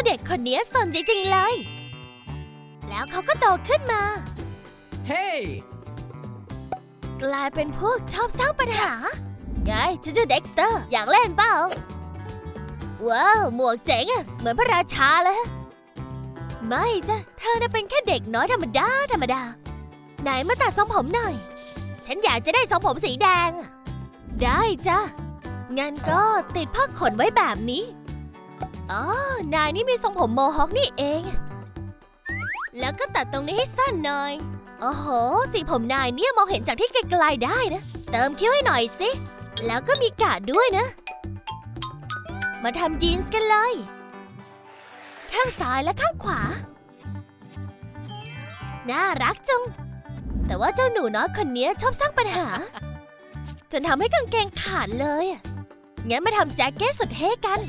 าเด็กคนนี้สนจริงๆเลย แล้วเขาก็โตขึ้นมา Hey! กลายเป็นพวกชอบสร้างปัญหา ไงฉันชื่อเด็กสเตอร์ อยากเล่นเปล่า ว้าว หมวกเจ๋งอะเหมือนพระราชาเลย ไม่จ้ะ เธอน่ะเป็นแค่เด็กน้อยธรรมดา ธรรมดา ไหนมาตัดทรงผมหน่อย ฉันอยากจะได้ทรงผมสีแดงอะได้จ้ะ งั้นก็ติดผ้าขนไว้แบบนี้ อ๋อ นายนี่มีทรงผมโมฮอคนี่เอง แล้วก็ตัดตรงนี้ให้สั้นหน่อย โอ้โห สีผมนายเนี่ยมองเห็นจากที่ไกลๆได้นะ เติมคิ้วให้หน่อยสิ แล้วก็มีกาดด้วยนะ มาทำยีนส์กันเลย ข้างซ้ายและข้างขวา น่ารักจัง แต่ว่าเจ้าหนูน้อยคนนี้ชอบสร้างปัญหา จนทำให้กางเกงขาดเลย งั้นมาทำแจ็คเก็ตสุดเท่กัน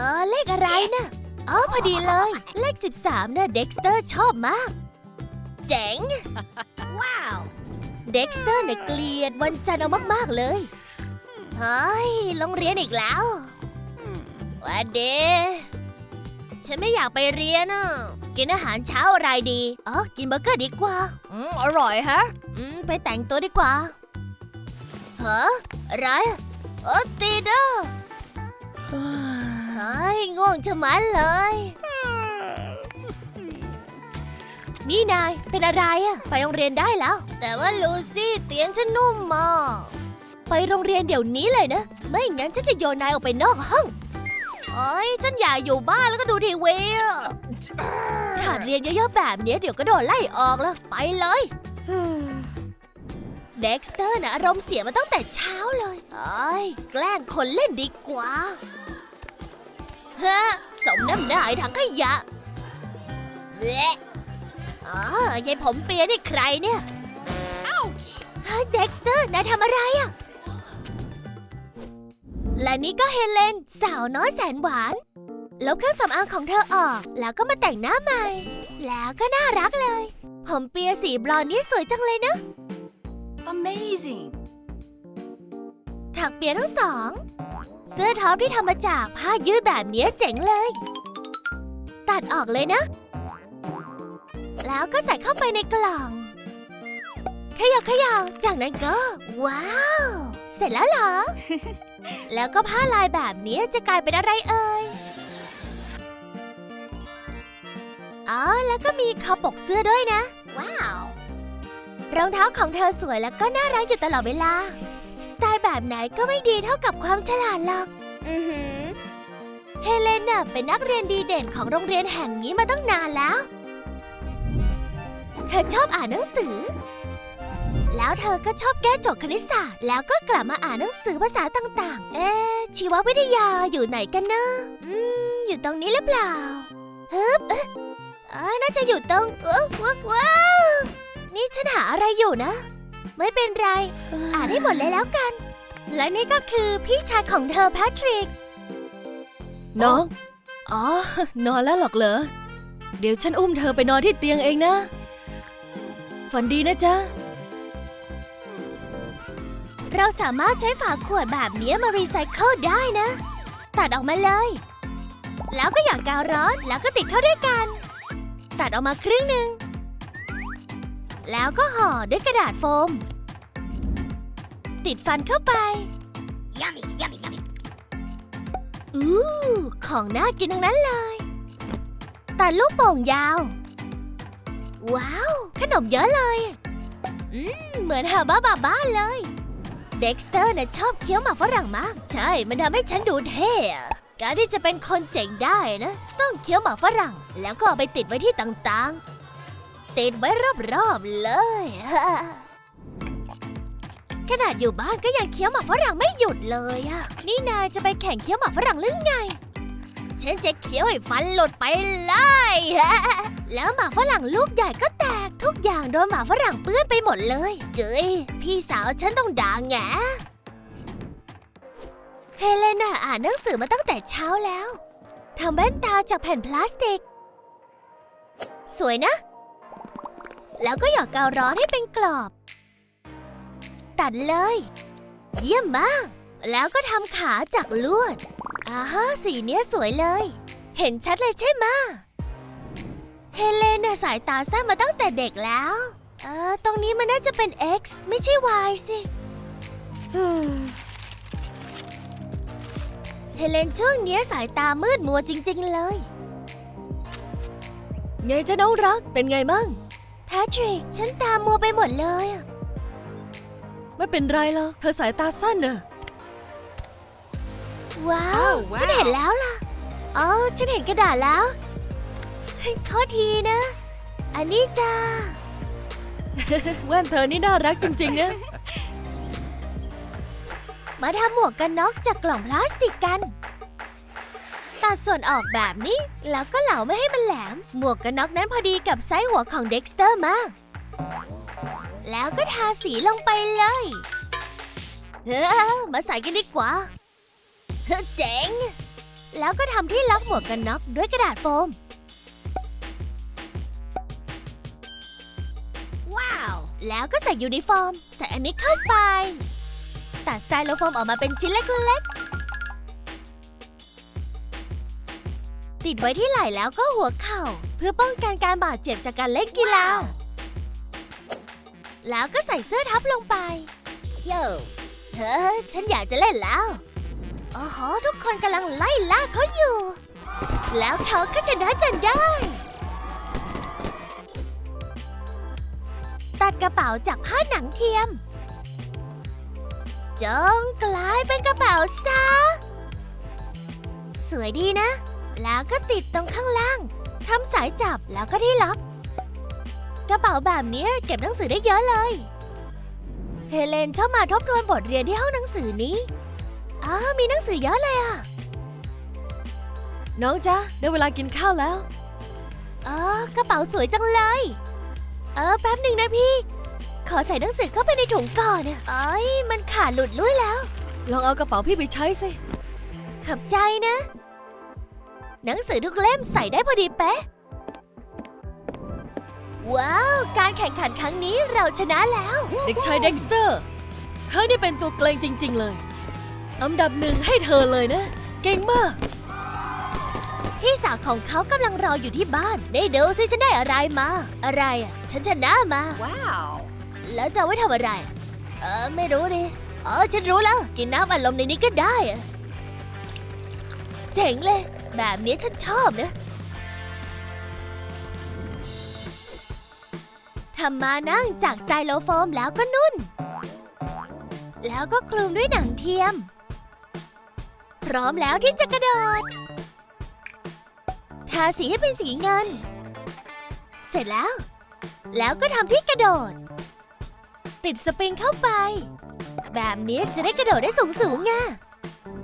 ออเลขอะไรนะอ๋อพอดีเลย เลข 13เนี่ยเด็กสเตอร์ชอบมาก เจ๋ง ว้าว เด็กสเตอร์เนี่ยเกลียดวันจันทร์เอามาก ๆ เลย เฮ้ยโรงเรียนอีกแล้วหวันเดฉันไม่อยากไปเรียนอะ กินอาหารเช้าอะไรดี อ๋อ กินเบอร์เกอร์ดีกว่า อืม อร่อยฮะ อืม ไปแต่งตัวดีกว่าฮะอะไรเออตีดอะเฮ้ยง่วงชะมัดเลย นี่นายเป็นอะไรอะไปโรงเรียนได้แล้ว แต่ว่าลูซี่เตียงฉันนุ่มมากไปโรงเรียนเดี๋ยวนี้เลยนะ ไม่งั้นฉันจะโยนนายออกไปนอกห้องโอ้ยฉันอยากอยู่บ้านแล้วก็ดูทีวีอะขาดเรียนเยอะๆแบบเนี้ยเดี๋ยวก็โดนไล่ออกแล้วไปเลยเด็กสเตอร์นะอารมณ์เสียมาตั้งแต่เช้าเลยเอ้ยแกล้งคนเล่นดีกว่าฮะสม น้ำหน้าไอ้ถังขยะเละอ๋อยายผมเปียนี่ใครเนี่ยเฮ้ยเด็กสเตอร์นายทำอะไรอะและนี่ก็เฮเลน สาวน้อยแสนหวาน ลบเครื่องสำอางของเธอออก แล้วก็มาแต่งหน้าใหม่ แล้วก็น่ารักเลย ผมเปียสีบลอนด์นี่สวยจังเลยนะ Amazing! ถักเปียทั้งสอง เสื้อท็อปที่ทำมาจากผ้ายืดแบบเนี้ยเจ๋งเลย ตัดออกเลยนะ แล้วก็ใส่เข้าไปในกล่องเขย่าเขย่าจากนั้นก็ ว้าว เสร็จแล้วเหรอ แล้วก็ผ้าลายแบบนี้จะกลายเป็นอะไรเอ่ยอ๋อแล้วก็มีคอปกเสื้อด้วยนะ ว้าว รองเท้าของเธอสวยแล้วก็น่ารักอยู่ตลอดเวลา สไตล์แบบไหนก็ไม่ดีเท่ากับความฉลาดหรอกเฮเลนน่ะเป็นนักเรียนดีเด่นของโรงเรียนแห่งนี้มาตั้งนานแล้ว เธอชอบอ่านหนังสือ แล้วเธอก็ชอบแก้โจทย์คณิตศาสตร์ แล้วก็กลับมาอ่านหนังสือภาษาต่างๆ เอ๊ะชีววิทยาอยู่ไหนกันเนอะอืม อยู่ตรงนี้หรือเปล่าฮึบเอ๊ะเอ้ยน่าจะอยู่ตรงว้าวว้าวว้าวนี่ฉันหาอะไรอยู่นะ ไม่เป็นไร อ่านให้หมดเลยแล้วกัน และนี่ก็คือพี่ชายของเธอแพทริก น้อง อ๋อ นอนแล้วหรอกเหรอ เดี๋ยวฉันอุ้มเธอไปนอนที่เตียงเองนะ ฝันดีนะจ๊ะ เราสามารถใช้ฝาขวดแบบนี้มารีไซเคิลได้นะ ตัดออกมาเลย แล้วก็หยอดกาวร้อนแล้วก็ติดเข้าด้วยกัน ตัดออกมาครึ่งหนึ่ง แล้วก็ห่อด้วยกระดาษโฟม ติดฟันเข้าไป Yummy, yummy, yummy. อู้ของน่ากินทั้งนั้นเลยตัดลูกโป่งยาว ว้าว ขนมเยอะเลย อืม เหมือนฮาบ้าบาบ้าเลย เด็กสเตอร์น่ะชอบเคี้ยวหมากฝรั่งมาก ใช่ มันทำให้ฉันดูเท่อะการที่จะเป็นคนเจ๋งได้นะ ต้องเคี้ยวหมากฝรั่ง แล้วก็เอาไปติดไว้ที่ต่างๆ ติดไว้รอบๆเลย ขนาดอยู่บ้านก็ยังเคี้ยวหมากฝรั่งไม่หยุดเลยอะนี่นายจะไปแข่งเคี้ยวหมากฝรั่งหรือไง ฉันจะเคี้ยวให้ฟันหลุดไปเลย แล้วหมากฝรั่งลูกใหญ่ก็แตกทุกอย่างโดนหมากฝรั่งเปื้อนไปหมดเลย เจยพี่สาวฉันต้องด่าแงเฮเลนาอ่านหนังสือมาตั้งแต่เช้าแล้วทำแว่นตาจากแผ่นพลาสติก สวยนะ แล้วก็หยอดกาวร้อนให้เป็นกรอบ ตัดเลย เยี่ยมมาก แล้วก็ทำขาจากลวดอ่าฮะสีเนี้ยสวยเลย เห็นชัดเลยใช่ไหมเฮเลนน่ะสายตาสั้นมาตั้งแต่เด็กแล้ว เออ ตรงนี้มันน่าจะเป็น X ไม่ใช่ Y สิเฮเลนช่วงเนี้ยสายตามืดมัวจริง ๆ เลย ไงจ้าน้องรักเป็นไงมั่ง พทริก ฉันตามัวไปหมดเลยอะไม่เป็นไรหรอกเธอสายตาสั้นน่ะ ว้าว Oh, wow. ฉันเห็นแล้วล่ะอ๋อฉันเห็นกระดาษแล้วเฮ้ยโทษทีนะ อันนี้จ้า แว่นเธอนี่น่ารักจริงๆนะ มาทำหมวกกันน็อกจากกล่องพลาสติกกัน ตัดส่วนออกแบบนี้ แล้วก็เหลาไม่ให้มันแหลม หมวกกันน็อกนั้นพอดีกับไซส์หัวของเด็กสเตอร์มาก แล้วก็ทาสีลงไปเลยเฮ้อมาใส่กันดีกว่าเฮ้อเจ๋ง แล้วก็ทำที่ล็อกหมวกกันน็อกด้วยกระดาษโฟม ว้าว แล้วก็ใส่ยูนิฟอร์ม ใส่อันนี้เข้าไป ตัดสไตล์โลโฟมออกมาเป็นชิ้นเล็กๆ ติดไว้ที่ไหล่แล้วก็หัวเข่า เพื่อป้องกันการบาดเจ็บจากการเล่นกีฬา แล้วก็ใส่เสื้อทับลงไป โย่เฮ้อฉันอยากจะเล่นแล้วอ๋อโหทุกคนกำลังไล่ล่าเขาอยู่ แล้วเขาก็ชนะจนได้ ตัดกระเป๋าจากผ้าหนังเทียม จงกลายเป็นกระเป๋าซะ สวยดีนะ แล้วก็ติดตรงข้างล่างทำสายจับแล้วก็ที่ล็อก กระเป๋าแบบเนี้ยเก็บหนังสือได้เยอะเลย เฮเลนชอบมาทบทวนบทเรียนที่ห้องหนังสือนี้อ้าวมีหนังสือเยอะเลยอะ น้องจ๊ะได้เวลากินข้าวแล้วเออกระเป๋าสวยจังเลย เออแป๊บหนึ่งนะพี่ ขอใส่หนังสือเข้าไปในถุงก่อนอะเอ้ยมันขาดหลุดลุ่ยแล้ว ลองเอากระเป๋าพี่ไปใช้สิ ขอบใจนะ หนังสือทุกเล่มใส่ได้พอดีเป๊ะ ว้าว การแข่งขันครั้งนี้เราชนะแล้ว เด็กชายเด็กสเตอร์เธอนี่เป็นตัวเกรงจริง ๆ เลย อันดับหนึ่งให้เธอเลยนะ เก่งมาก พี่สาวของเขากำลังรออยู่ที่บ้าน ได้ดูสิฉันได้อะไรมา อะไรอะ ฉันชนะมา Wow. แล้วจะเอาไว้ทำอะไรอะเออไม่รู้ดิเออฉันรู้แล้ว กินน้ำอัดลมในนี้ก็ได้อะเจ๋งเลย แบบนี้ฉันชอบนะทำมานั่งจากไตโลโฟมแล้วก็นุ่น แล้วก็คลุมด้วยหนังเทียม พร้อมแล้วที่จะกระโดด ทาสีให้เป็นสีเงิน เสร็จแล้ว แล้วก็ทำที่กระโดด ติดสปริงเข้าไป แบบนี้จะได้กระโดดได้สูงสูงๆไง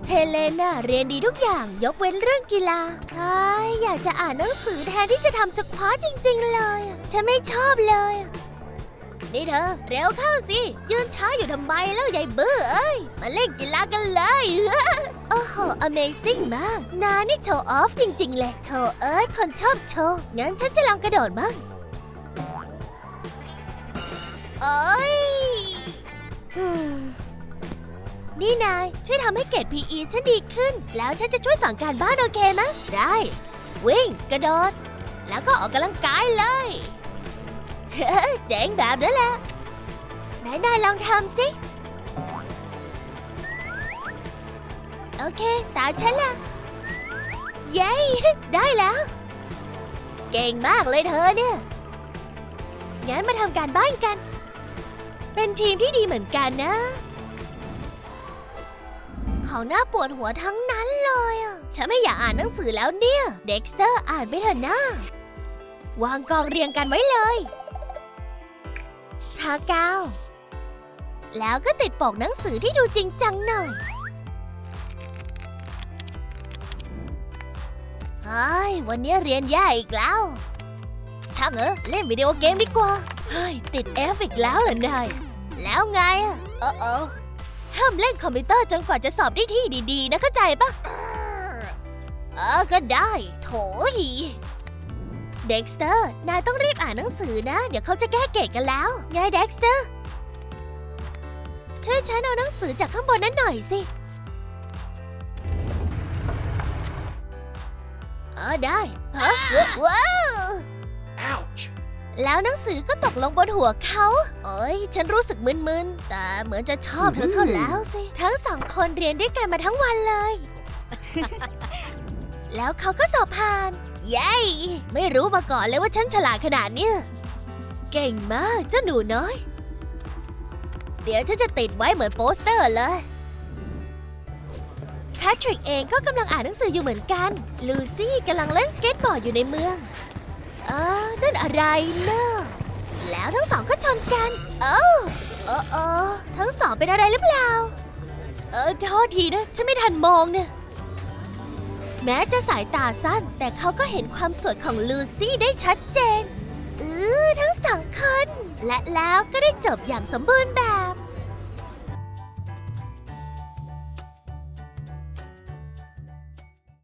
เฮเลนน่ะเรียนดีทุกอย่างยกเว้นเรื่องกีฬาไอ้ายอยากจะอ่านหนังสือแทนที่จะทำสควอตจริง ๆ เลย ฉันไม่ชอบเลย นี่เธอ เร็วเข้าสิ ยืนช้าอยู่ทำไมแล้วยายเบื่อเอ้ย มาเล่นกีฬากันเลย โอ้โห Amazing มาก นานี่โชว์ออฟจริง ๆ เลยโธ่เอ้ยคนชอบโชว์ งั้นฉันจะลองกระโดดบ้างเอ้ย นี่นาย ช่วยทำให้เกรด PE ฉันดีขึ้น แล้วฉันจะช่วยสั่งการบ้านโอเคไหมได้ วิ่ง กระโดด แล้วก็ออกกำลังกายเลยเจ๋งแบบนั้นแหละไหนนายลองทำสิ โอเค ตาฉันละเย้ ได้แล้ว เก่งมากเลยเธอเนี่ย งั้นมาทำการบ้านกัน เป็นทีมที่ดีเหมือนกันนะ ของหน้าปวดหัวทั้งนั้นเลยอะฉันไม่อยากอ่านหนังสือแล้วเนี่ย เด็กสเตอร์อ่านไปเถอะนะวางกองเรียงกันไว้เลยทากาว แล้วก็ติดปกหนังสือที่ดูจริงจังหน่อยเฮ้ยวันนี้เรียนแย่อีกแล้ว ช่างเออเล่นวิดีโอเกมดีกว่า เฮ้ย ติด F อีกแล้วเหรอนายแล้วไงอะเออเออ ห้ามเล่นคอมพิวเตอร์จนกว่าจะสอบได้ที่ดีๆ นะเข้าใจปะเออก็ได้ โถยเด็กสเตอร์ นายต้องรีบอ่านหนังสือนะ เดี๋ยวเขาจะแก้เกรดกันแล้ว ไงเด็กสเตอร์ ช่วยฉันเอาหนังสือจากข้างบนนั้นหน่อยสิเออได้ฮะว้าว Ouch! แล้วหนังสือก็ตกลงบนหัวเขา เอ้ย ฉันรู้สึกมึนๆ แต่เหมือนจะชอบเธอเข้าแล้วสิ ทั้งสองคนเรียนด้วยกันมาทั้งวันเลย แล้วเขาก็สอบผ่าน เย้ ไม่รู้มาก่อนเลยว่าฉันฉลาดขนาดเนี้ย เก่งมากเจ้าหนูน้อย เดี๋ยวฉันจะติดไว้เหมือนโปสเตอร์เลยแพทริกเองก็กำลังอ่านหนังสืออยู่เหมือนกัน ลูซี่กำลังเล่นสเก็ตบอร์ดอยู่ในเมือง เออนั่นอะไรเนอะแล้วทั้งสองก็ชนกัน เอ้าเออเออทั้งสองเป็นอะไรหรือเปล่า เออโทษทีนะ ฉันไม่ทันมองเนี่ย แม้จะสายตาสั้น แต่เขาก็เห็นความสวยของลูซี่ได้ชัดเจน อือทั้งสองคน และแล้วก็ได้จบอย่างสมบูรณ์แบบ